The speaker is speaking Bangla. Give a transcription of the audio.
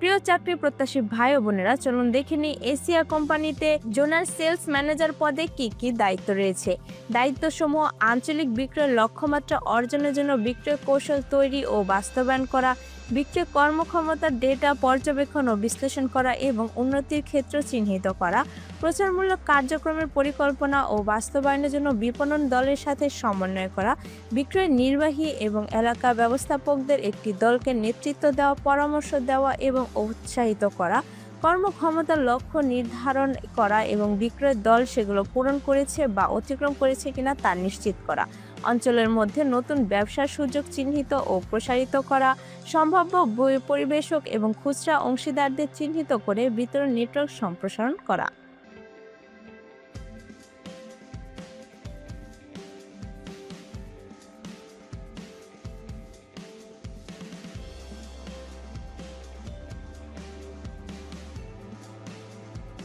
প্রিয় চাকরি প্রত্যাশী ভাই ও বোনেরা, চলুন দেখে নিই এশিয়া কোম্পানিতে জোনাল সেলস ম্যানেজার পদে কি কি দায়িত্ব রয়েছে। দায়িত্বসমূহ আঞ্চলিক বিক্রয়ের লক্ষ্যমাত্রা অর্জনের জন্য বিক্রয় কৌশল তৈরি ও বাস্তবায়ন করা বিক্রয় কর্মক্ষমতার ডেটা পর্যবেক্ষণ ও বিশ্লেষণ করা এবং উন্নতির ক্ষেত্র চিহ্নিত করা, প্রচারমূলক কার্যক্রমের পরিকল্পনা ও বাস্তবায়নের জন্য বিপণন দলের সাথে সমন্বয় করা, বিক্রয় নির্বাহী এবং এলাকা ব্যবস্থাপকদের একটি দলকে নেতৃত্ব দেওয়া, পরামর্শ দেওয়া এবং উৎসাহিত করা, কর্মক্ষমতার লক্ষ্য নির্ধারণ করা এবং বিক্রয় দল সেগুলো পূরণ করেছে বা অতিক্রম করেছে কিনা তা নিশ্চিত করা। অঞ্চলের মধ্যে নতুন ব্যবসার সুযোগ চিহ্নিত ও প্রসারিত করা সম্ভাব্য পরিবেশক এবং খুচরা অংশীদারদের চিহ্নিত করে বিতরণ নেটওয়ার্ক সম্প্রসারণ করা।